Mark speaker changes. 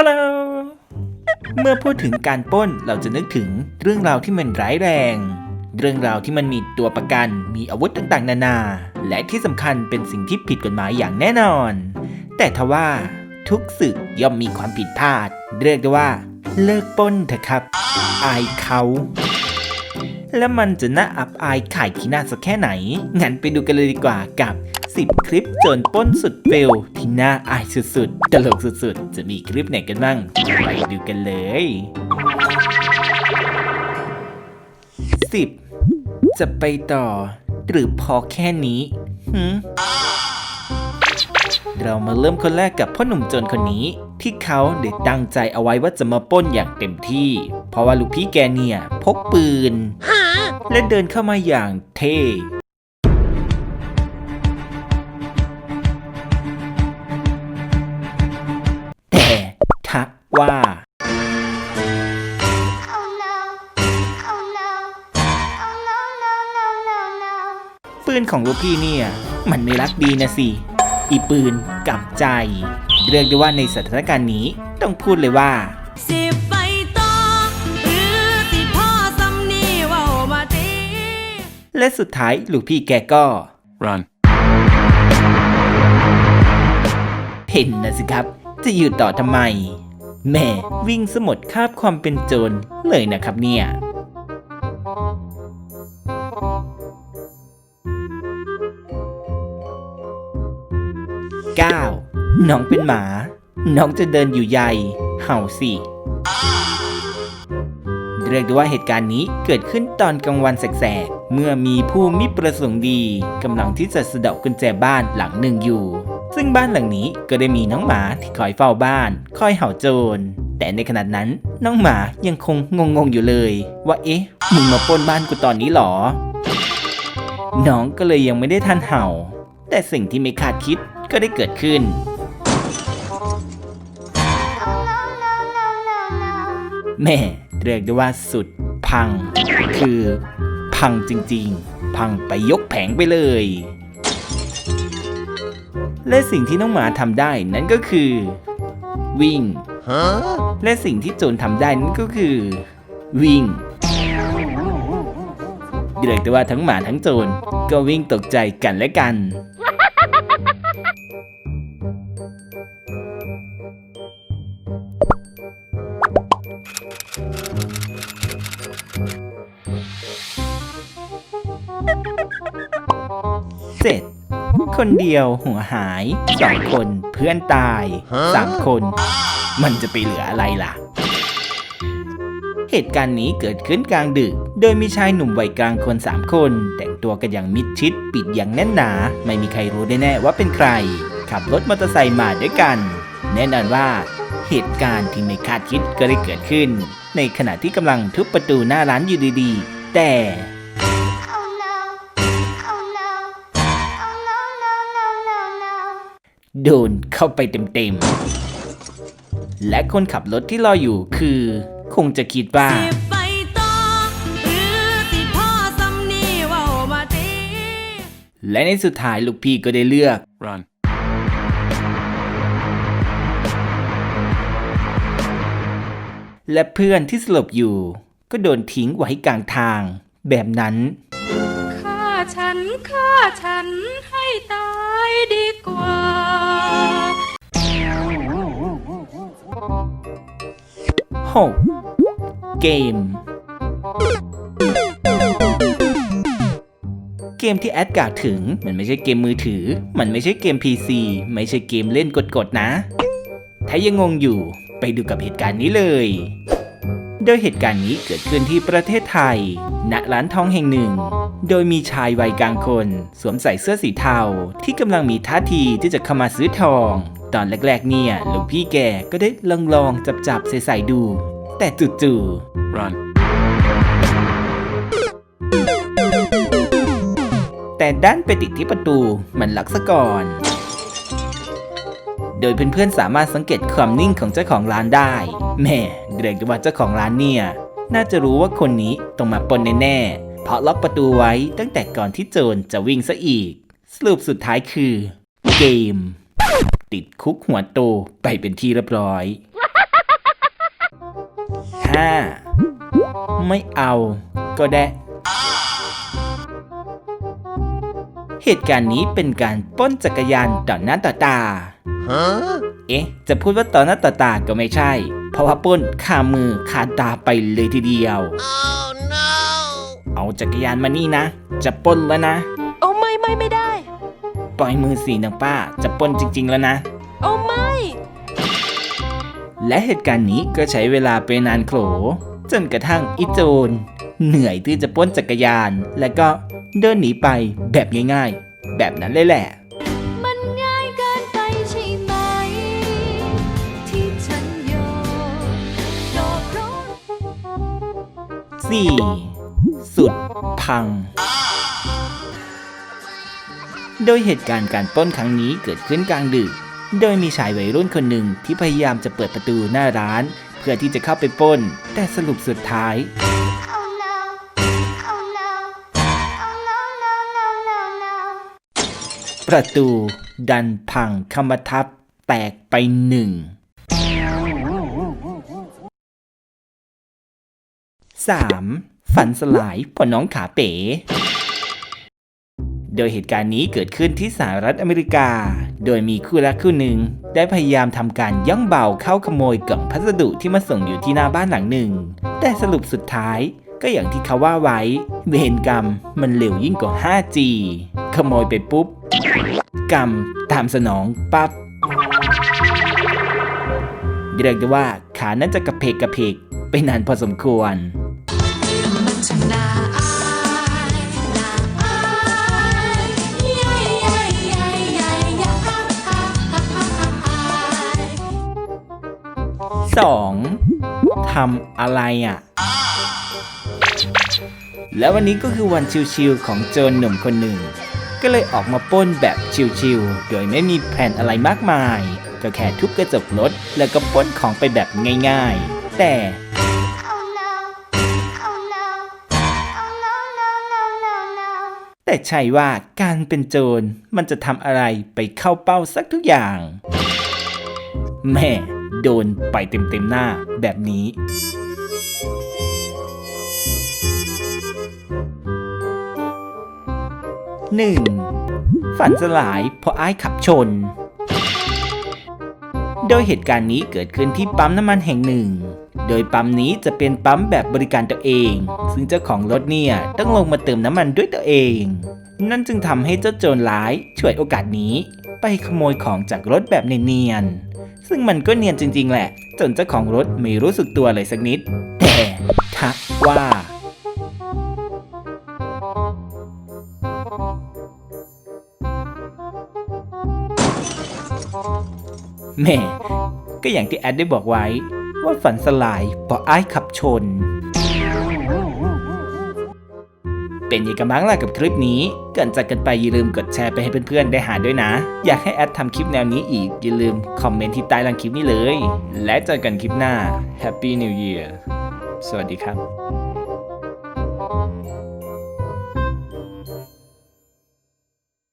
Speaker 1: าลเมื่อพูดถึงการปล้นเราจะนึกถึงเรื่องราวที่มันร้ายแรง เรื่องราวที่มันมีตัวประกัน มีอาวุธต่างๆ นานา และที่สำคัญเป็นสิ่งที่ผิดกฎหมายอย่างแน่นอน แต่ทว่าทุกศึกย่อมมีความผิดพลาด เรียกได้ว่า เลิกปล้นเถอะครับ อายเขาและมันจะน่าอับอายขายขี้หน้าสักแค่ไหน งั้นไปดูกันเลยดีกว่ากับ 10 คลิปจรปล้นสุดเฟลที่น่าอายสุดๆ ตลกสุดๆ จะมีคลิปไหนกันบ้าง ไปดูกันเลย 10. จะไปต่อ หรือพอแค่นี้หืเรามาเริ่มคนแรกกับพ่อหนุ่มจรคนนี้ ที่เขาได้ตั้งใจเอาไว้ว่าจะมาป้นอย่างเต็มที่ เพราะว่าลูกพี่แกเนี่ย พกปืน และเดินเข้ามาอย่างเท่ ว่า
Speaker 2: Oh no. Oh no. Oh no, no, no, no, no.
Speaker 1: ปืนของลูกพี่เนี่ย มันไม่รักดีนะสิ อีปืนกลับใจ เรียกได้ว่าในสถานการณ์นี้ต้องพูดเลยว่า
Speaker 3: สิไปต่อหรือสิพ่อสำนีเว่ามาตี
Speaker 1: และสุดท้ายลูกพี่แกก็
Speaker 4: Run.
Speaker 1: เห็นนะสิครับ จะอยู่ต่อทำไม แม่วิ่งสมดคาบความเป็นโจรเลยนะครับเนี่ย 9. น้องเป็นหมา น้องจะเดินอยู่ใหญ่เห่าสิเรียกได้ว่าเหตุการณ์นี้เกิดขึ้นตอนกลางวันแสกๆ เมื่อมีผู้มิประสงค์ดีกำลังที่จะสะเดาะกุญแจบ้านหลังหนึ่งอยู่ ซึ่งบ้านหลังนี้ก็ได้มีน้องหมาที่คอยเฝ้าบ้าน คอยเห่าโจร แต่ในขณะนั้นน้องหมายังคงงงๆอยู่เลย ว่าเอ๊ะมึงมาปล้นบ้านกูตอนนี้หรอ น้องก็เลยยังไม่ได้ทันเห่า แต่สิ่งที่ไม่คาดคิดก็ได้เกิดขึ้น แม่เรียกได้ว่าสุดพัง คือ พังจริงๆ พังไปยกแผงไปเลย และสิ่งที่น้องหมาทำได้นั่นก็คือ วิ่ง และสิ่งที่โจรทำได้นั่นก็คือ วิ่งเรียกได้ว่าทั้งหมาทั้งโจรก็วิ่งตกใจกันและกัน คนเดียวหัวหายสองคนเพื่อนตายสามคน มันจะไปเหลืออะไรล่ะ เหตุการณ์นี้เกิดขึ้นกลางดึก โดยมีชายหนุ่มวัยกลางคนสามคน แต่งตัวกันอย่างมิดชิด ปิดอย่างแน่นหนา ไม่มีใครรู้ได้แน่ว่าเป็นใคร ขับรถมอเตอร์ไซค์มาด้วยกัน แน่นอนว่า เหตุการณ์ที่ไม่คาดคิดก็ได้เกิดขึ้น ในขณะที่กำลังทุบประตูหน้าร้านอยู่ดีๆ แต่ โดนเข้าไปเต็มๆ และคนขับรถที่รออยู่คือ คงจะคิดว่า
Speaker 3: สิไปต่อหรือสิพ่อสำนีเว่ามาตี
Speaker 1: และในสุดท้ายลูกพี่ก็ได้เลือก
Speaker 4: Run.
Speaker 1: และเพื่อนที่สลบอยู่ก็โดนทิ้งไว้กลางทาง แบบนั้น
Speaker 3: ฆ่า ฉันฆ่าฉันให้ตายดีกว่า
Speaker 1: 6. เกม เกมที่แอดกล่าวถึง มันไม่ใช่เกมมือถือ มันไม่ใช่เกม PC ไม่ใช่เกมเล่นกดๆนะ ถ้ายังงงอยู่ไปดูกับเหตุการณ์นี้เลย โดยเหตุการณ์นี้เกิดขึ้นที่ประเทศไทย ณ ร้านทองแห่งหนึ่ง โดยมีชายวัยกลางคน สวมใส่เสื้อสีเทาที่กำลังมีท่าทีที่จะเข้ามาซื้อทอง ตอนแรกๆเนี่ยลูกพี่แกก็ได้ลองลองจับจับๆใส่ๆดู แต่จู่ๆ
Speaker 4: Run.
Speaker 1: แต่ด้านไปติดที่ประตูมันลักซะก่อน โดยเพื่อนๆสามารถสังเกตความนิ่งของเจ้าของร้านได้แม่เรียกได้ว่าเจ้าของร้านเนี่ย น่าจะรู้ว่าคนนี้ต้องมาปล้นแน่ๆ เพราะล็อกประตูไว้ตั้งแต่ก่อนที่โจรจะวิ่งซะอีก สรุปสุดท้ายคือ เกม ติดคุกหัวโตไปเป็นที่เรียบร้อยห้าไม่เอาก็ได้ เหตุการณ์นี้เป็นการป้นจักรยานต่อหน้าต่อตา เอ๊ะ จะพูดว่าต่อหน้าต่อตาก็ไม่ใช่ เพราะว่าป้นคามือคาตาไปเลยทีเดียว เอาจักรยานมานี่นะ จะปล้นแล้วนะ
Speaker 3: โอ้ไม่ไม่ไม่ได้
Speaker 1: ปล่อยมือสีนางป้า จะปล้นจริง ๆ แล้วนะ
Speaker 3: โอ้ไม่
Speaker 1: และเหตุการณ์นี้ก็ใช้เวลาไปนานโขลจนกระทั่งอิโจรเหนื่อยที่จะปล้นจักรยาน แล้วก็เดินหนีไปแบบง่ายๆ แบบนั้นเลยแหละ
Speaker 2: มันง่ายเกินไปใช่ไหม ที่ฉันโยนก็เพราะ
Speaker 1: 4. สุดพัง โดยเหตุการณ์การปล้นครั้งนี้เกิดขึ้นกลางดึก โดยมีชายวัยรุ่นคนหนึ่งที่พยายามจะเปิดประตูหน้าร้าน เพื่อที่จะเข้าไปปล้น แต่สรุปสุดท้าย ประตูดันพังคำทับแตกไปหนึ่ง 3. ฝันสลายพอน้องขาเป๋ โดยเหตุการณ์นี้เกิดขึ้นที่สหรัฐอเมริกา โดยมีคู่รักคู่หนึ่ง ได้พยายามทำการย่องเบาเข้าขโมยกล่องพัสดุที่มาส่งอยู่ที่หน้าบ้านหลังหนึ่ง แต่สรุปสุดท้ายก็อย่างที่เขาว่าไว้ เวรกรรมมันเร็วยิ่งกว่า 5G ขโมยไปปุ๊บ กรรมตามสนองปับ๊บเรียกได้ว่าขาน่าจะกระเพกกระเพกไปนานพอสมควร 2. ทำอะไรอะ แล้ววันนี้ก็คือวันชิวๆของโจรหนุ่มคนหนึ่ง ก็เลยออกมาป้นแบบชิวๆ โดยไม่มีแผนอะไรมากมาย ก็แค่ทุบกระจกรถแล้วก็ป้นของไปแบบง่ายๆ แต่
Speaker 2: Oh no Oh no Oh no no no no no
Speaker 1: แต่ใช่ว่าการเป็นโจรมันจะทำอะไรไปเข้าเป้าสักทุกอย่าง แม่ โดนไปเต็มๆหน้าแบบนี้ 1. ฝันสลายเพราะไอ้ขับชน โดยเหตุการณ์นี้เกิดขึ้นที่ปั๊มน้ำมันแห่งหนึ่ง โดยปั๊มนี้จะเป็นปั๊มแบบบริการตัวเอง ซึ่งเจ้าของรถเนี่ยต้องลงมาเติมน้ำมันด้วยตัวเอง นั่นจึงทำให้เจ้าโจรร้าย ช่วยโอกาสนี้ ไปขโมยของจากรถแบบเนียน ซึ่งมันก็เนียนจริง ๆ แหละ จนเจ้าของรถไม่รู้สึกตัวเลยสักนิด แต่ทักว่าแม่ก็อย่างที่แอดได้บอกไว้ว่าฝันสลายเพราะอ้ายขับชน เป็นยังไงกันบ้างล่ะกับคลิปนี้ก่อนจากกันไปอย่าลืมกดแชร์ไปให้เพื่อนๆได้หาด้วยนะ อยากให้แอดทำคลิปแนวนี้อีก อย่าลืมคอมเมนต์ที่ใต้ล่างคลิปนี้เลย และเจอกันคลิปหน้า Happy New Year สวัสดีครับ